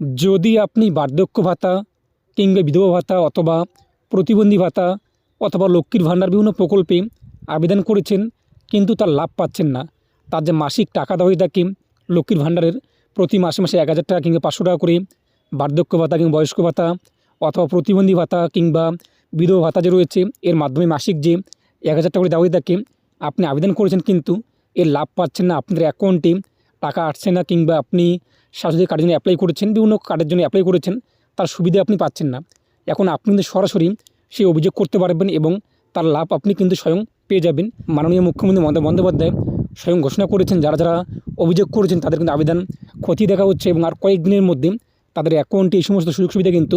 যদি আপনি বার্ধক্য ভাতা কিংবা বিধবা ভাতা অথবা প্রতিবন্ধী ভাতা অথবা লক্ষ্মীর ভাণ্ডার বিভিন্ন প্রকল্পে আবেদন করেছেন কিন্তু তার লাভ পাচ্ছেন না। তার যে মাসিক টাকা দেওয়া হয়ে থাকে লক্ষ্মীর ভাণ্ডারের প্রতি মাসে মাসে এক হাজার টাকা কিংবা পাঁচশো টাকা করে বার্ধক্য ভাতা কিংবা বয়স্ক ভাতা অথবা প্রতিবন্ধী ভাতা কিংবা বিধবা ভাতা যে রয়েছে, এর মাধ্যমে মাসিক যে এক হাজার টাকা করে দেওয়া হয়ে থাকে, আপনি আবেদন করেছেন কিন্তু এর লাভ পাচ্ছেন না। আপনাদের অ্যাকাউন্টে টাকা আসছে না কিংবা আপনি স্বাস্থ্য কার্ডের জন্য অ্যাপ্লাই করেছেন, বিভিন্ন কার্ডের জন্য অ্যাপ্লাই করেছেন, তার সুবিধা আপনি পাচ্ছেন না। এখন আপনি কিন্তু সরাসরি সেই অভিযোগ করতে পারবেন এবং তার লাভ আপনি কিন্তু স্বয়ং পেয়ে যাবেন। মাননীয় মুখ্যমন্ত্রী মমতা বন্দ্যোপাধ্যায় স্বয়ং ঘোষণা করেছেন, যারা যারা অভিযোগ করেছেন তাদের কিন্তু আবেদন ক্ষতি দেখা হচ্ছে এবং আর কয়েকদিনের মধ্যে তাদের অ্যাকাউন্টে এই সমস্ত সুযোগ সুবিধা কিন্তু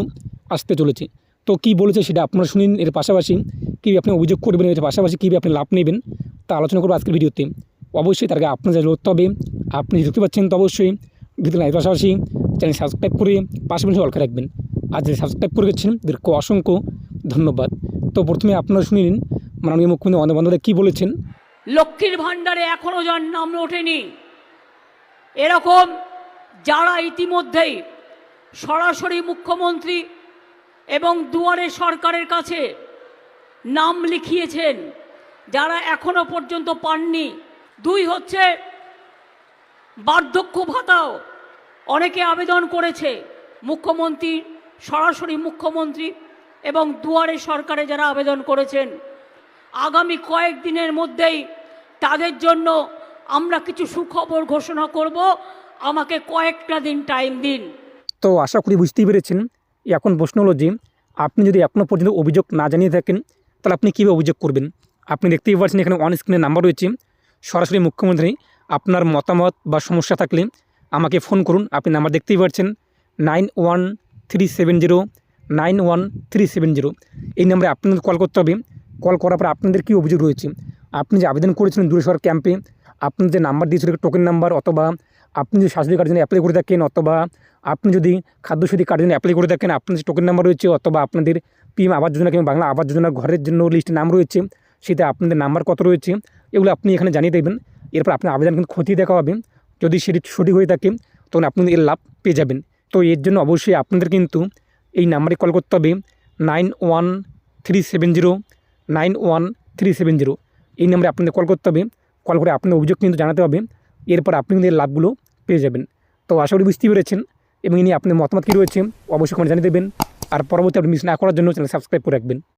আসতে চলেছে। তো কী বলেছে সেটা আপনারা শুনিন, এর পাশাপাশি কী আপনি অভিযোগ করবেন, এর পাশাপাশি কী আপনি লাভ নেবেন তা আলোচনা করব আজকের ভিডিওতে। অবশ্যই তার আগে আপনার করতে হবে আপনি দেখতে পাচ্ছেন তো অবশ্যই। ভিডিও লাইক পাশাপাশি চ্যানেল সাবস্ক্রাইব করে পাশাপাশি অলকা রাখবেন। আর যদি সাবস্ক্রাইব করে গেছেন, তাদেরকে অসংখ্য ধন্যবাদ। তো প্রথমে আপনারা শুনে নিন, মাননীয় মুখ্যমন্ত্রী মমতা বন্দ্যোপাধ্যায় কী বলেছেন? লক্ষ্মীর ভাণ্ডারে এখনও যার নাম ওঠেনি। এরকম যারা ইতিমধ্যেই সরাসরি মুখ্যমন্ত্রী এবং দুয়ারে সরকারের কাছে নাম লিখিয়েছেন, যারা এখনও পর্যন্ত পাননি দুই হচ্ছে বার্ধক্য ভাতাও। অনেকে আবেদন করেছে মুখ্যমন্ত্রী, সরাসরি মুখ্যমন্ত্রী এবং দুয়ারে সরকারে যারা আবেদন করেছেন। আগামী কয়েকদিনের মধ্যেই তাদের জন্য আমরা কিছু সুখবর ঘোষণা করব। আমাকে কয়েকটা দিন টাইম দিন। তো আশা করি বুঝতেই পেরেছেন। এখন প্রশ্ন হলো যে, আপনি যদি এখনও পর্যন্ত অভিযোগ না জানিয়ে থাকেন, তাহলে আপনি কীভাবে অভিযোগ করবেন? আপনি দেখতেই পাচ্ছেন এখানে অন স্ক্রিনের নাম্বার রয়েছে। সরাসরি মুখ্যমন্ত্রী, আপনার মতামত বা সমস্যা থাকলে আমাকে ফোন করুন। আপনি নাম্বার দেখতেই পাচ্ছেন, nine one three seven zero, nine one three seven zero. এই নাম্বারে আপনাদের কল করতে হবে। কল করার পর আপনাদের কী অভিযোগ রয়েছে? আপনি যে আবেদন করেছিলেন দূরেশ্বর ক্যাম্পে আপনার যে নাম্বার দিয়েছিল টোকেন নাম্বার অথবা আপনি যদি স্বাস্থ্য কার্ডের জন্য অ্যাপ্লাই করে থাকেন অথবা আপনি যদি খাদ্যসাথী কার্ডের জন্য অ্যাপ্লাই করে থাকেন আপনার যে টোকেন নাম্বার রয়েছে অথবা আপনাদের পিএম আবাস যোজনা কিংবা বাংলা আবাস যোজনার ঘরের জন্য লিস্টে নাম রয়েছে সেটা আপনাদের নাম্বার কত রয়েছে? এগুলো আপনি এখানে জানিয়ে দেবেন। এরপর আপনার আবেদন কিন্তু খতিয়ে দেখা হবে। যদি সেটি সঠিক হয়ে থাকে, তখন আপনি এর লাভ পেয়ে যাবেন। তো এর জন্য অবশ্যই আপনাদের কিন্তু এই নাম্বারে কল করতে হবে। Nine one three seven zero, nine one three seven zero. এই নাম্বারে আপনাদের কল করতে হবে। কল করে আপনাদের অভিযোগ কিন্তু জানাতে হবে। এরপর আপনি কিন্তু এর লাভগুলো পেয়ে যাবেন। তো আশা করি বুঝতে পেরেছেন এবং ইনি আপনার মতামত কী রয়েছে, অবশ্যই কমেন্ট জানিয়ে দেবেন। আর পরবর্তী আপনি মিস না করার জন্য চ্যানেল সাবস্ক্রাইব করে রাখবেন।